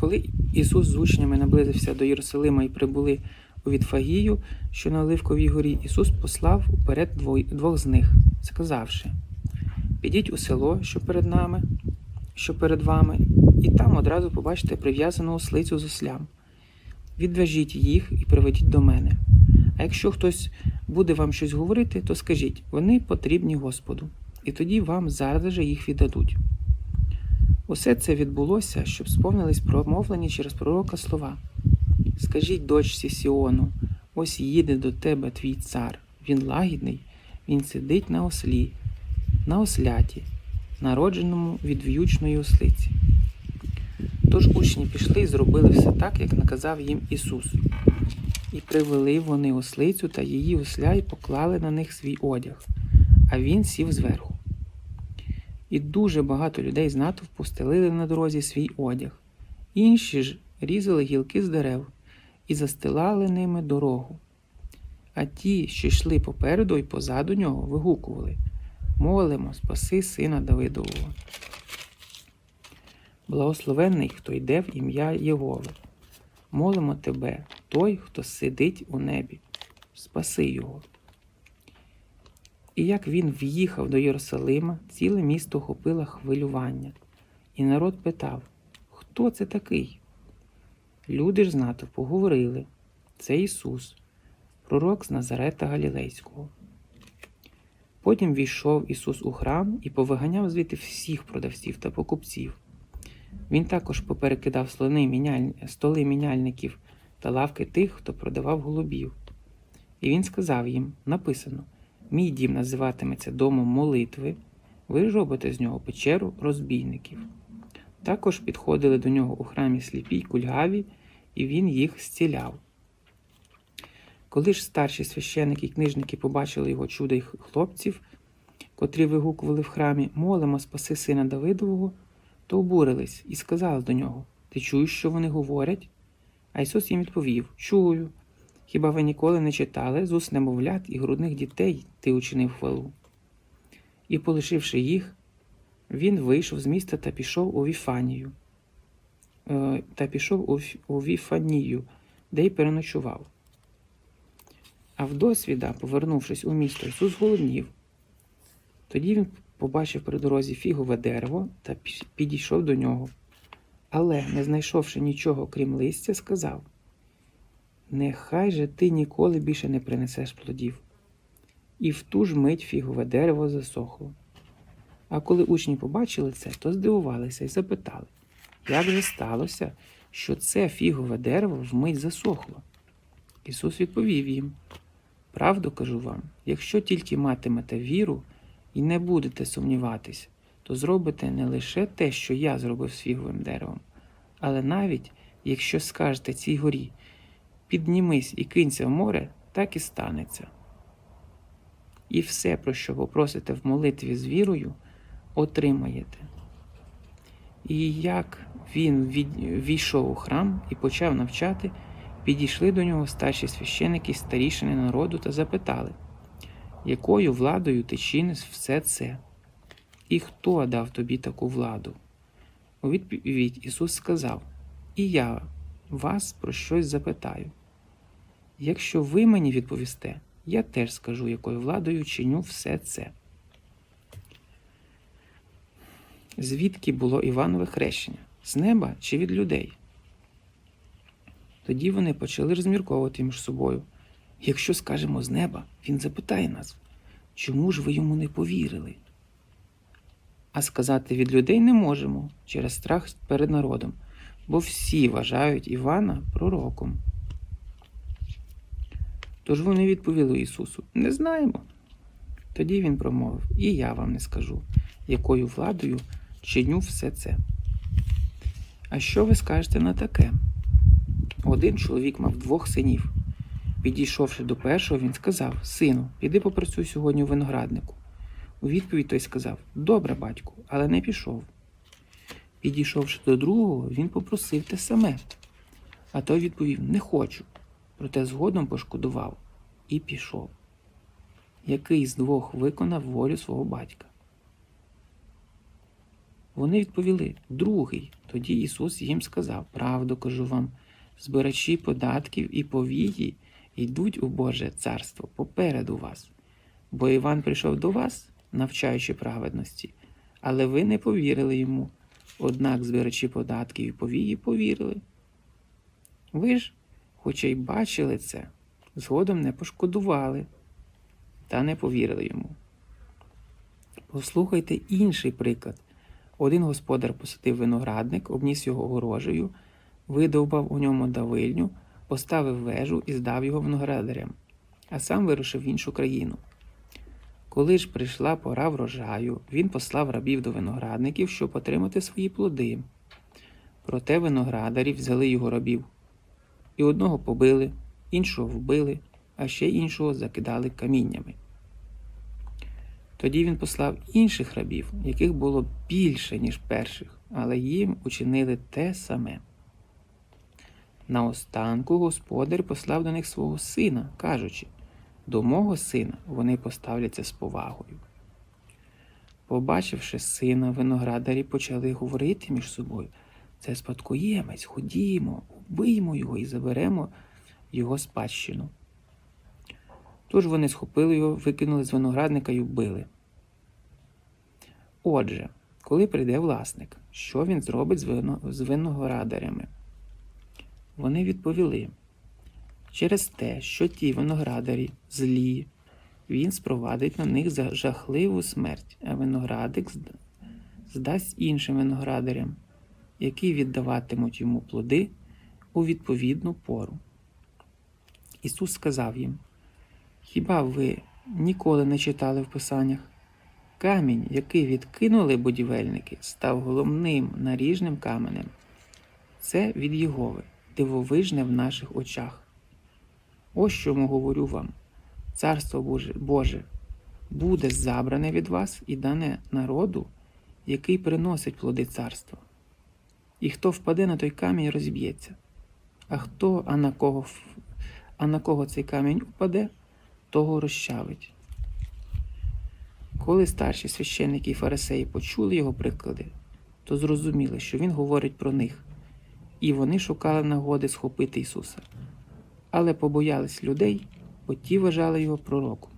Коли Ісус з учнями наблизився до Єрусалима і прибули у Вітфагію, що на Оливковій горі, Ісус послав уперед двох, з них, сказавши: Підіть у село, що перед нами, що перед вами, і там одразу побачите прив'язану ослицю з ослям. Відвяжіть їх і приведіть до мене. А якщо хтось буде вам щось говорити, то скажіть, вони потрібні Господу, і тоді вам зараз же їх віддадуть. Усе це відбулося, щоб сповнились промовлені через пророка слова. Скажіть дочці Сіону, ось їде до тебе твій цар, він лагідний, він сидить на ослі, на осляті, народженому від в'ючної ослиці. Тож учні пішли і зробили все так, як наказав їм Ісус. І привели вони ослицю та її осля і поклали на них свій одяг, а він сів зверху. І дуже багато людей з натовпу стелили на дорозі свій одяг. Інші ж різали гілки з дерев і застилали ними дорогу. А ті, що йшли попереду і позаду нього, вигукували Молимо, спаси сина Давидового. Благословенний, хто йде в ім'я Єгови. Молимо тебе, той, хто сидить у небі, спаси його. І як він в'їхав до Єрусалима, ціле місто охопило хвилювання, і народ питав, хто це такий? Люди ж з натовпу говорили, це Ісус, пророк з Назарета Галілейського. Потім війшов Ісус у храм і повиганяв звідти всіх продавців та покупців. Він також поперекидав слони міняль... столи міняльників та лавки тих, хто продавав голубів. І він сказав їм: написано: Мій дім називатиметься домом молитви, ви робите з нього печеру розбійників. Також підходили до нього у храмі сліпі й кульгаві, і він їх зціляв. Коли ж старші священики і книжники побачили його чуда й хлопців, котрі вигукували в храмі Молимо, спаси сина Давидового, то обурились і сказали до нього Ти чуєш, що вони говорять? А Ісус їм відповів Чую. Хіба ви ніколи не читали з уст немовлят і грудних дітей ти учинив хвалу? І, полишивши їх, він вийшов з міста та пішов у Віфанію, е, та пішов у, Віфанію, де й переночував. А вдосвіда, повернувшись у місто, Ісус голоднів. Тоді він побачив при дорозі фігове дерево та підійшов до нього. Але, не знайшовши нічого, крім листя, сказав: Нехай же ти ніколи більше не принесеш плодів. І в ту ж мить фігове дерево засохло. А коли учні побачили це, то здивувалися і запитали, як же сталося, що це фігове дерево вмить засохло? Ісус відповів їм: Правду кажу вам, якщо тільки матимете віру і не будете сумніватись, то зробите не лише те, що я зробив з фіговим деревом, але навіть якщо скажете цій горі, піднімись і кинься в море, так і станеться. І все, про що попросите в молитві з вірою, отримаєте. І як він війшов у храм і почав навчати, підійшли до нього старші священики старішини народу та запитали, якою владою ти чиниш все це? І хто дав тобі таку владу? У відповідь Ісус сказав: І я вас про щось запитаю. Якщо ви мені відповісте, я теж скажу, якою владою чиню все це. Звідки було Іванове хрещення? З неба чи від людей? Тоді вони почали розмірковувати між собою. Якщо скажемо з неба, він запитає нас, чому ж ви йому не повірили? А сказати від людей не можемо через страх перед народом, бо всі вважають Івана пророком. Тож вони відповіли Ісусу: Не знаємо. Тоді він промовив: І я вам не скажу, якою владою чиню все це. А що ви скажете на таке? Один чоловік мав двох синів. Підійшовши до першого, він сказав: Сину, піди попрацюй сьогодні у винограднику. У відповідь той сказав: Добре, батьку, але не пішов. Підійшовши до другого, він попросив те саме. А той відповів: Не хочу. Проте згодом пошкодував і пішов. Який з двох виконав волю свого батька? Вони відповіли: Другий. Тоді Ісус їм сказав: Правду кажу вам, збирачі податків і повії йдуть у Боже царство попереду вас. Бо Іван прийшов до вас, навчаючи праведності, але ви не повірили йому. Однак збирачі податків і повії повірили. Ви ж, хоча й бачили це, згодом не пошкодували та не повірили йому. Послухайте інший приклад. Один господар посадив виноградник, обніс його огорожею, видовбав у ньому давильню, поставив вежу і здав його виноградарям, а сам вирушив в іншу країну. Коли ж прийшла пора врожаю, він послав рабів до виноградників, щоб отримати свої плоди. Проте виноградарі взяли його рабів, і одного побили, іншого вбили, а ще іншого закидали каміннями. Тоді він послав інших рабів, яких було більше, ніж перших, але їм учинили те саме. Наостанку господар послав до них свого сина, кажучи, до мого сина вони поставляться з повагою. Побачивши сина, виноградарі почали говорити між собою. Це спадкоємець, ходімо, убиймо його і заберемо його спадщину. Тож вони схопили його, викинули з виноградника і вбили. Отже, коли прийде власник, що він зробить з, вино... з виноградарями? Вони відповіли: через те, що ті виноградарі злі, він спровадить на них жахливу смерть, а виноградик зда- здасть іншим виноградарям, які віддаватимуть йому плоди у відповідну пору. Ісус сказав їм: Хіба ви ніколи не читали в Писаннях? Камінь, який відкинули будівельники, став головним наріжним каменем. Це від Єгови, дивовижне в наших очах. Ось чому говорю вам: Царство Боже, Боже буде забране від вас і дане народу, який приносить плоди царства. І хто впаде на той камінь, розіб'ється. А хто, а на кого, а на кого цей камінь упаде, того розчавить. Коли старші священники і фарисеї почули його приклади, то зрозуміли, що він говорить про них, і вони шукали нагоди схопити Ісуса. Але побоялись людей, бо ті вважали його пророком.